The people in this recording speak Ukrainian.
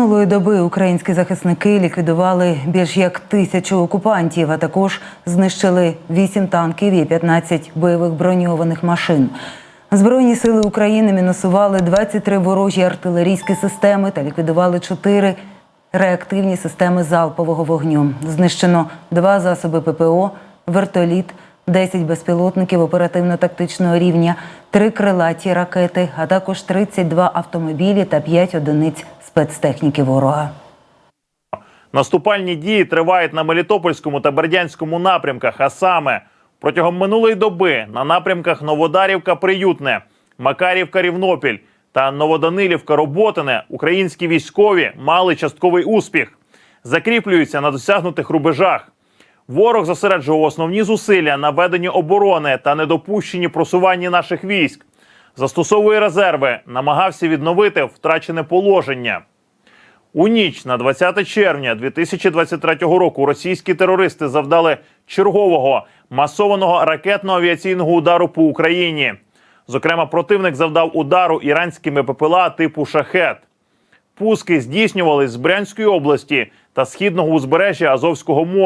Минулої доби українські захисники ліквідували більш як тисячу окупантів, а також знищили 8 танків і 15 бойових броньованих машин. Збройні сили України мінусували 23 ворожі артилерійські системи та ліквідували 4 реактивні системи залпового вогню. Знищено два засоби ППО, вертоліт, 10 безпілотників оперативно-тактичного рівня, 3 крилаті ракети, а також 32 автомобілі та 5 одиниць спецтехніки ворога. Наступальні дії тривають на Мелітопольському та Бердянському напрямках, а саме протягом минулої доби на напрямках Новодарівка Приютне, Макарівка Рівнопіль та Новоданилівка Роботине українські військові мали частковий успіх, закріплюються на досягнутих рубежах. Ворог зосереджував основні зусилля на веденні оборони та недопущенні просування наших військ. Застосовує резерви, намагався відновити втрачене положення. У ніч на 20 червня 2023 року російські терористи завдали чергового масованого ракетно-авіаційного удару по Україні. Зокрема, противник завдав удару іранськими ППЛА типу шахет. Пуски здійснювались з Брянської області та східного узбережжя Азовського моря.